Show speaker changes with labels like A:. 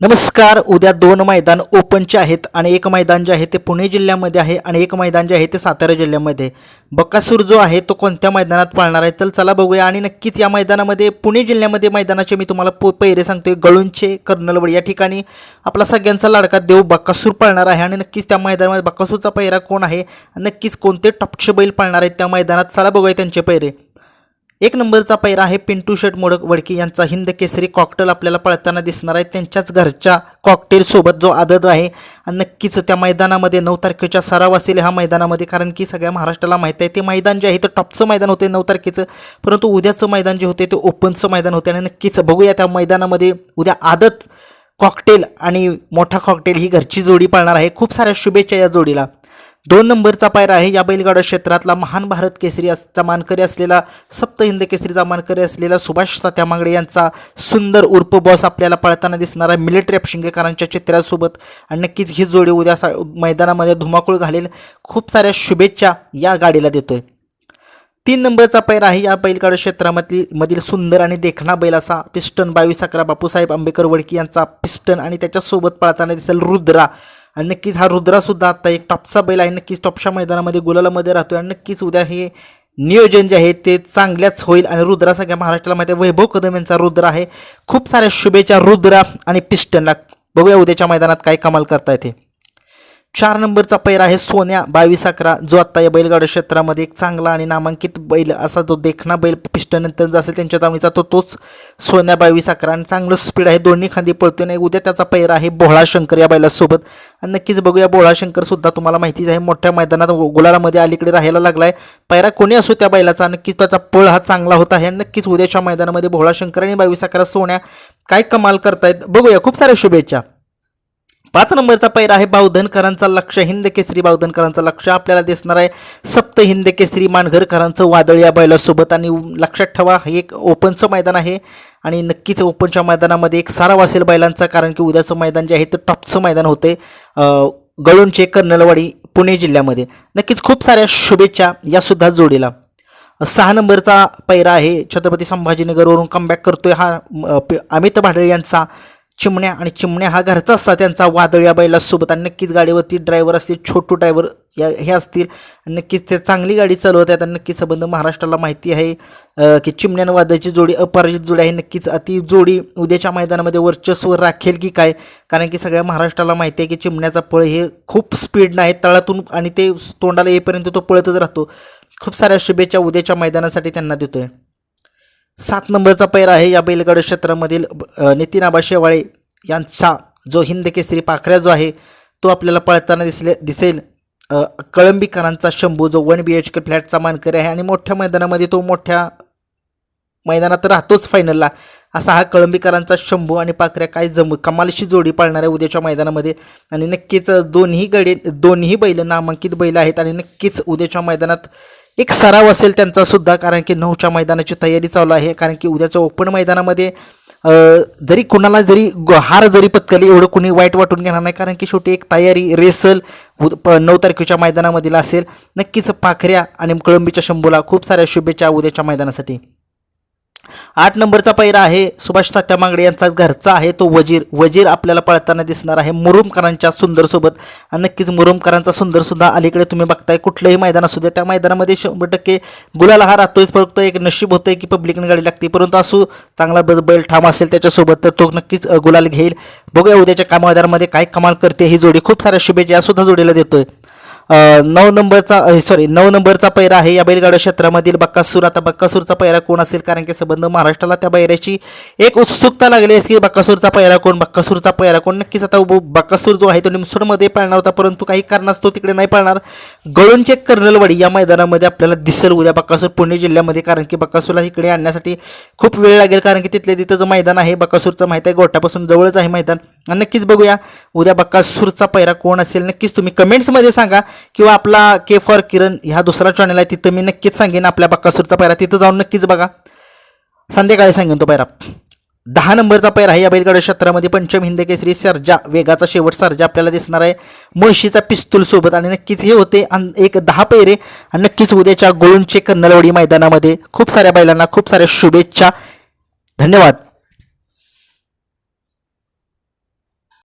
A: नमस्कार. उद्या दोन मैदान ओपनचे आहेत आणि एक मैदान जे आहे ते पुणे जिल्ह्यामध्ये आहे आणि एक मैदान जे आहे ते सातारा जिल्ह्यामध्ये. बकासूर जो आहे तो कोणत्या मैदानात पाळणार आहे? तर चला बघूया. आणि नक्कीच या मैदानामध्ये पुणे जिल्ह्यामध्ये मैदानाचे मी तुम्हाला पो पैरे सांगतोय. गळूंचे कर्नलवड या ठिकाणी आपला सगळ्यांचा लाडका देव बकासूर पाळणार आहे. आणि नक्कीच त्या मैदानामध्ये बकासूरचा पहिरा कोण आहे? नक्कीच कोणते टपचे बैल पाळणार आहेत त्या मैदानात? चला बघूया त्यांचे पहिरे एक नंबरचा पैरा आहे पिंटू शर्ट मोडक वडकी यांचा. हिंद केसरी कॉकटेल आपल्याला पळताना दिसणार आहे. त्यांच्याच घरच्या कॉकटेलसोबत जो आदत आहे आणि नक्कीच त्या मैदानामध्ये नऊ तारखेच्या सराव असेल ह्या मैदानामध्ये कारण की सगळ्या महाराष्ट्राला माहीत आहे ते मैदान जे आहे ते टॉपचं मैदान होते नऊ तारखेचं परंतु उद्याचं मैदान जे होते ते ओपनचं मैदान होते. आणि नक्कीच बघूया त्या मैदानामध्ये उद्या आदत कॉकटेल आणि मोठा कॉकटेल ही घरची जोडी पाळणार आहे. खूप साऱ्या शुभेच्छा या जोडीला. दोन नंबरचा पायरा आहे. या बैलगाडा क्षेत्रातला महान भारत केसरी अस- मानकरी असलेला सप्त हिंद केसरीचा मानकरी असलेला सुभाष सात्या मांगडे यांचा सुंदर उर्फ बॉस आपल्याला पळताना दिसणारा मिलिटरी अपशिंगेकरांच्या चित्रासोबत आणि नक्कीच ही जोडी उद्या सा मैदानामध्ये धुमाकूळ घालेल. खूप साऱ्या शुभेच्छा या गाडीला देतोय. तीन नंबरचा पैर आहे या बैलगाड क्षेत्रामधली मधील सुंदर आणि देखणा बैल असा पिस्टन बावीस अकरा बापूसाहेब आंबेकर वडकी यांचा पिस्टन आणि त्याच्यासोबत पळताना दिसेल रुद्रा. आणि नक्कीच हा रुद्रासुद्धा आता एक टॉपचा बैल आहे. नक्कीच टॉपच्या मैदानामध्ये गुलालामध्ये राहतो आणि नक्कीच उद्या हे नियोजन जे आहे ते चांगल्याच होईल. आणि रुद्रा सगळ्या महाराष्ट्राला माहिती आहे वैभव कदम यांचा रुद्र आहे. खूप साऱ्या शुभेच्छा रुद्रा आणि पिस्टनला. बघूया उद्याच्या मैदानात काय कमाल करता येते चार नंबरचा पैर आहे सोन्या बावीस अकरा. जो आत्ता या बैलगाडा क्षेत्रामध्ये एक चांगला आणि नामांकित बैल असा जो देखणा बैल पिष्टनंतर जो असेल त्यांच्या दावणीचा तो तोच सोन्या बावीस अकरा. आणि चांगलं स्पीड आहे दोन्ही खांदी पळतो नाही उद्या त्याचा पैर आहे बोहळा शंकर या बैलासोबत. आणि नक्कीच बघूया बोहळा शंकर सुद्धा तुम्हाला माहितीच आहे मोठ्या मैदानात गु- गुलालामध्ये अलीकडे राहायला लागलाय. पैरा कोणी असो त्या बैलाचा नक्कीच त्याचा पळ हा चांगला होता आहे. आणि नक्कीच उद्याच्या मैदानामध्ये भोळा शंकर आणि बावीस अकरा सोन्या काय कमाल करतायत. बघूया खूप साऱ्या शुभेच्छा. पाच नंबरचा पैर आहे बावधनकरांचा लक्ष. हिंद केसरी बावधनकरांचा लक्ष आपल्याला दिसणार आहे. सप्त हिंद केसरी मानघरकरांचं वादळ या बैलासोबत आणि लक्षात ठेवा हे एक ओपनचं मैदान आहे. आणि नक्कीच ओपनच्या मैदानामध्ये एक साराव असेल बैलांचा कारण की उद्याचं मैदान जे आहे ते टॉपचं मैदान होते. गळूनचे कर्नलवाडी पुणे जिल्ह्यामध्ये. नक्कीच खूप साऱ्या शुभेच्छा यासुद्धा जोडीला. सहा नंबरचा पैरा आहे छत्रपती संभाजीनगरवरून कमबॅक करतोय हा अमित भाडळे यांचा. चिमण्या आणि चिमण्या हा घरचा असता त्यांचा वादळ या बैलासोबत. आणि नक्कीच गाडीवरती ड्रायव्हर असतील छोटू ड्रायव्हर या हे असतील. नक्कीच ते चांगली गाडी चालवत आहेत. आणि नक्कीच संबंध महाराष्ट्राला माहिती आहे की चिमण्यान वादळची जोडी अपराजित जोडी आहे. नक्कीच ती जोडी उद्याच्या मैदानामध्ये वर्चस्व राखेल की काय? कारण की सगळ्या महाराष्ट्राला माहिती आहे की चिमण्याचा पळ हे खूप स्पीडनं आहे. तळातून आणि ते तोंडाला येईपर्यंत तो पळतच राहतो. खूप साऱ्या शुभेच्छा उद्याच्या मैदानासाठी त्यांना देतोय. सात नंबरचा पैर आहे. या बैलगाड क्षेत्रामधील नितीन आबा शेवाळे यांचा जो हिंद केसरी पाखऱ्या जो आहे तो आपल्याला पळताना दिसले दिसेल. कळंबीकरांचा शंभू जो वन बी एच के फ्लॅटचा मानकरी आहे आणि मोठ्या मैदानामध्ये तो मोठ्या मैदानात राहतोच फायनलला असा हा कळंबीकरांचा शंभू आणि पाखऱ्या काय जम कमालशी जोडी पाळणार आहे उद्याच्या मैदानामध्ये. आणि नक्कीच दोन्ही गडे दोन्ही बैल नामांकित बैल आहेत आणि नक्कीच उद्याच्या मैदानात एक सराव असेल त्यांचा सुद्धा कारण की नऊच्या मैदानाची तयारी चालू आहे कारण की उद्याच्या ओपन मैदानामध्ये जरी कुणाला जरी हार जरी पत्करली एवढं कुणी वाईट वाटून घेणार नाही कारण की शेवटी एक तयारी रेसल प- नऊ तारखेच्या मैदानामधील असेल नक्कीच पाखऱ्या आणि कळंबीच्या शंभूला खूप साऱ्या शुभेच्छा उद्याच्या मैदानासाठी. आठ नंबरचा पैरा आहे. सुभाष तात्या यांचा घरचा आहे. तो वजीर वजीर आपल्याला पळताना दिसणार आहे. मुरुमकरांच्या सुंदरसोबत आणि नक्कीच मुरुमकरांचा सुंदरसुद्धा अलीकडे तुम्ही बघताय. कुठलंही मैदान असू द्या त्या मैदानामध्ये शंभर टक्के गुलाला हा राहतोयच. फक्त एक नशीब होतंय की पब्लिकने गाडी लागते. परंतु असू चांगला ब- बैल ठाम असेल त्याच्यासोबत तर तो नक्कीच गुलाल घेईल. बघूया उद्याच्या का काय कमाल करते ही जोडी. खूप साऱ्या शुभेच्छा या सुद्धा जोडीला देतोय. नऊ नंबरचा सॉरी नऊ नंबरचा पैरा आहे या बैलगाडा क्षेत्रामधील बक्कासूर. आता बक्कासूरचा पैरा कोण असेल? कारण की संबंध महाराष्ट्राला त्या बैऱ्याची एक उत्सुकता लागली असली बक्कासूरचा पैरा कोण? बक्कासूरचा पैरा कोण? नक्कीच आता बक्कासूर जो आहे तो निमसोडमध्ये पाळणार होता परंतु काही कारणास्तव तिकडे नाही पाळणार. गळूनचे कर्नलवाडी या मैदानामध्ये आपल्याला दिसेल उद्या बक्कासूर पुणे जिल्ह्यामध्ये कारण की बक्कासूरला इकडे आणण्यासाठी खूप वेळ लागेल कारण की तिथले तिथं जो मैदान आहे बक्कासूरचं माहीत आहे गोठ्यापासून जवळच आहे मैदान. नक्कीच बघूया. उद्या बक्कासूरचा पैरा कोण असेल नक्कीच तुम्ही कमेंट्समध्ये सांगा. किंवा आपला के फॉर किरण ह्या दुसरा चॅनल आहे तिथं मी नक्कीच सांगेन आपल्या बक्कासूरचा पैरा तिथं जाऊन नक्कीच बघा. संध्याकाळी सांगेन तो पैरा दहा नंबरचा पैरा आहे या बैलगाडा क्षेत्रामध्ये. पंचम हिंद केसरी सर्जा वेगाचा शेवट सर्जा आपल्याला दिसणार आहे. मुळशीचा पिस्तूल सोबत. आणि नक्कीच हे होते अन- एक दहा पैरे. आणि नक्कीच उद्याच्या गोळूंचे कर्नलवाडी मैदानामध्ये खूप साऱ्या बैलांना खूप साऱ्या शुभेच्छा. धन्यवाद.